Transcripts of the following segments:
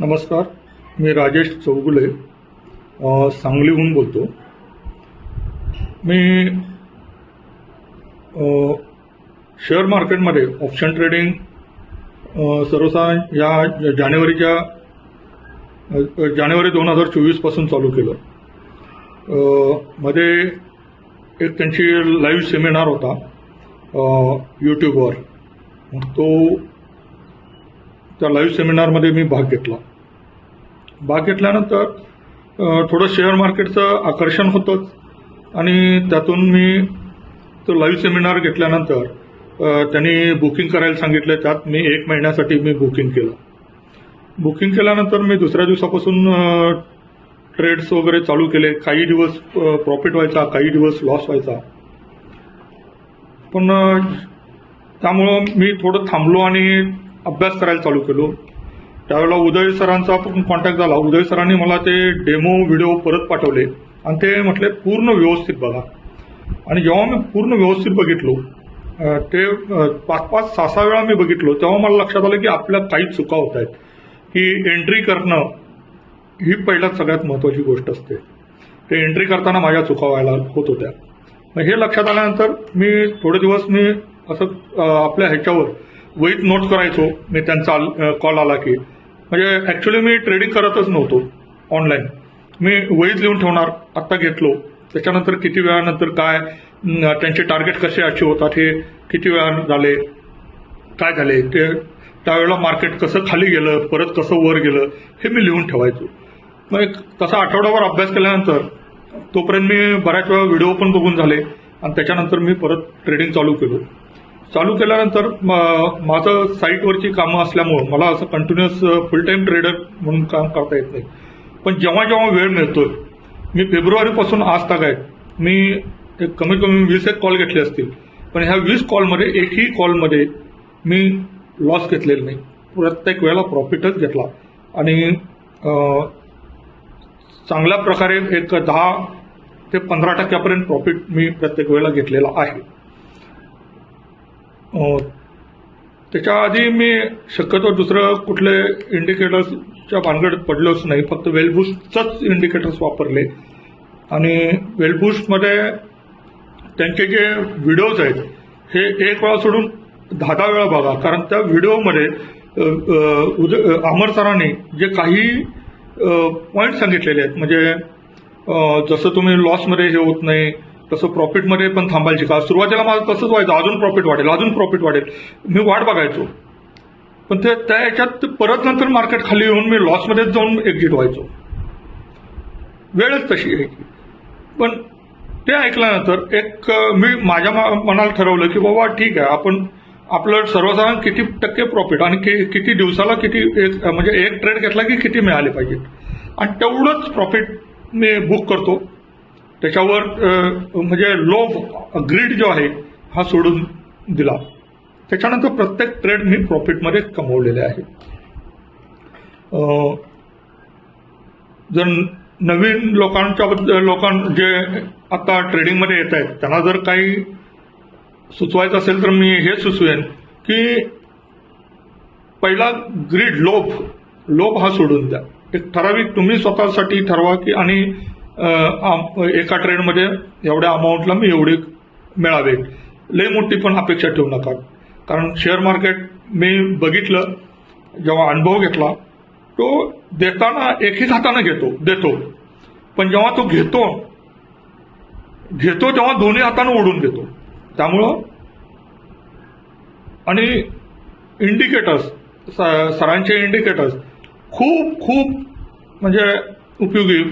नमस्कार मी राजेश चौगुले सांगलीहून बोलतो. मी शेअर मार्केटमध्ये ऑप्शन ट्रेडिंग सर्वसा सर्वसाधारण या जानेवारीच्या जानेवारी दोन हजार चोवीसपासून चालू केलं. मध्ये एक त्यांची लाईव्ह सेमिनार होता यूट्यूबवर मग तो त्या लाईव्ह सेमिनारमध्ये मी भाग घेतला. भाग घेतल्यानंतर थोडं शेअर मार्केटचं आकर्षण होतंच आणि त्यातून मी तो लाईव्ह सेमिनार घेतल्यानंतर त्यांनी बुकिंग करायला सांगितलं. त्यात मी एक महिन्यासाठी मी बुकिंग केलं. बुकिंग केल्यानंतर मी दुसऱ्या दिवसापासून ट्रेड्स वगैरे चालू केले. काही दिवस प्रॉफिट व्हायचा काही दिवस लॉस व्हायचा. पण त्यामुळं मी थोडं थांबलो आणि अभ्यास करायला चालू केलो. त्यावेळेला उदय सरांचा पण कॉन्टॅक्ट झाला. उदय सरांनी मला ते डेमो व्हिडिओ परत पाठवले. आणि ते म्हटले पूर्ण व्यवस्थित बघा. आणि जेव्हा मी पूर्ण व्यवस्थित बघितलो ते पाच पाच सहा सहा वेळा मी बघितलो तेव्हा मला लक्षात आलं की आपल्या काही चुका होत आहेत. की एंट्री करणं ही पहिल्यात सगळ्यात महत्त्वाची गोष्ट असते. ते एंट्री करताना माझ्या चुका व्हायला होत होत्या. मग हे लक्षात आल्यानंतर मी थोडे दिवस मी असं आपल्या ह्याच्यावर वहीत नोट करायचो. मी त्यांचा कॉल आला की. म्हणजे ॲक्च्युली मी ट्रेडिंग करतच नव्हतो ऑनलाईन मी वहीत लिहून ठेवणार आत्ता घेतलो. त्याच्यानंतर किती वेळानंतर काय त्यांचे टार्गेट कसे अचीव होतात हे किती वेळा झाले काय झाले ते त्यावेळेला मार्केट कसं खाली गेलं परत कसं वर गेलं हे मी लिहून ठेवायचो. मग एक तसा आठवड्याभर अभ्यास केल्यानंतर तोपर्यंत मी बऱ्याच वेळा व्हिडिओ पण बघून झाले. आणि त्याच्यानंतर मी परत ट्रेडिंग चालू केलो. चालू केल्यानंतर म- माझं साईटवरची कामं असल्यामुळं मला असं कंटिन्युअस फुल टाईम ट्रेडर म्हणून काम करता येत नाही. पण जेव्हा जेव्हा वेळ मिळतोय मी फेब्रुवारीपासून आज तक आहेत मी एक कमीत कमी वीस एक कॉल घेतले असतील पण ह्या वीस कॉलमध्ये एकही कॉलमध्ये मी लॉस घेतलेला नाही. प्रत्येक वेळेला प्रॉफिटच घेतला. आणि चांगल्या प्रकारे एक दहा ते पंधरा टक्क्यापर्यंत प्रॉफिट मी प्रत्येक वेळेला घेतलेला आहे. हो. त्याच्या आधी मी शक्यतो दुसरं कुठले इंडिकेटर्सच्या भानगड पडलोच नाही. फक्त वेलबुस्टचंच इंडिकेटर्स वापरले. आणि वेलबुस्टमध्ये त्यांचे जे व्हिडिओज आहेत हे एक वेळा सोडून दहा दहा वेळा बघा. कारण त्या व्हिडिओमध्ये उद अमर सरांनी जे काही पॉईंट सांगितलेले आहेत म्हणजे जसं तुम्ही लॉसमध्ये हे होत नाही तसं प्रॉफिटमध्ये पण थांबायला शिका सुरुवातीला माझं तसंच व्हायचं. अजून प्रॉफिट वाढेल अजून प्रॉफिट वाढेल. मी वाट बघायचो. पण ते त्या याच्यात परत नंतर मार्केट खाली येऊन मी लॉसमध्येच जाऊन एक्झिट व्हायचो. वेळच तशी आहे पण ते ऐकल्यानंतर एक मी माझ्या मा- मनाला ठरवलं की बाबा ठीक आहे आपण आपलं सर्वसाधारण किती टक्के प्रॉफिट आणि कि- किती दिवसाला किती एक म्हणजे एक ट्रेड घेतला की किती मिळाले पाहिजेत. आणि तेवढंच प्रॉफिट मी बुक करतो. त्याच्यावर म्हणजे लोभ ग्रीड जो आहे हा सोडून दिला. त्याच्यानंतर प्रत्येक ट्रेड मी प्रॉफिटमध्ये कमवलेले आहे. जर नवीन लोकांच्या बद्दल लोकां जे आता ट्रेडिंगमध्ये येत आहेत त्यांना जर काही सुचवायचं असेल तर मी हे सुचवेन की पहिला ग्रीड लोभ लोभ हा सोडून द्या. एक ठराविक तुम्ही स्वतःसाठी ठरवा की आणि एका ट्रेनमध्ये एवढ्या अमाऊंटला मी एवढी मिळावे. लई मोठी पण अपेक्षा ठेवू नका. कारण शेअर मार्केट मी बघितलं जेव्हा अनुभव घेतला तो देताना एकही हाताने घेतो देतो. पण जेव्हा तो घेतो घेतो तेव्हा दोन्ही हाताने ओढून घेतो. त्यामुळं आणि इंडिकेटर्स सरांचे इंडिकेटर्स खूप खूप म्हणजे उपयोगी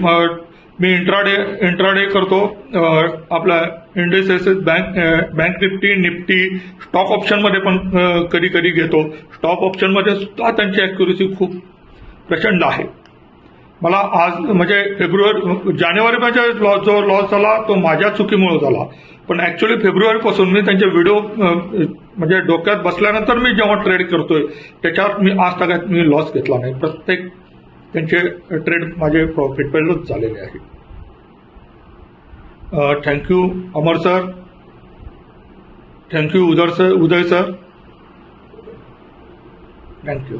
मी इंट्राडे इंट्राडे करतो. अ, आपला indices bank bank Nifty Nifty stock ऑप्शनमध्ये पण कधी कधी घेतो. स्टॉक ऑप्शनमध्ये सुद्धा त्यांची ॲक्युरेसी खूप प्रचंड आहे. मला आज म्हणजे फेब्रुवारी जानेवारीमध्ये लॉस जो लॉस झाला तो माझ्या चुकीमुळे झाला. पण ॲक्च्युली फेब्रुवारीपासून मी त्यांचे व्हिडिओ म्हणजे डोक्यात बसल्यानंतर मी जेव्हा ट्रेड करतोय त्याच्यात मी आज तगात मी लॉस घेतला नाही. प्रत्येक त्यांचे ट्रेड माझे प्रॉफिटेबलच झालेले आहे. Thank you Amar sir thank you उदर sir Uday sir thank you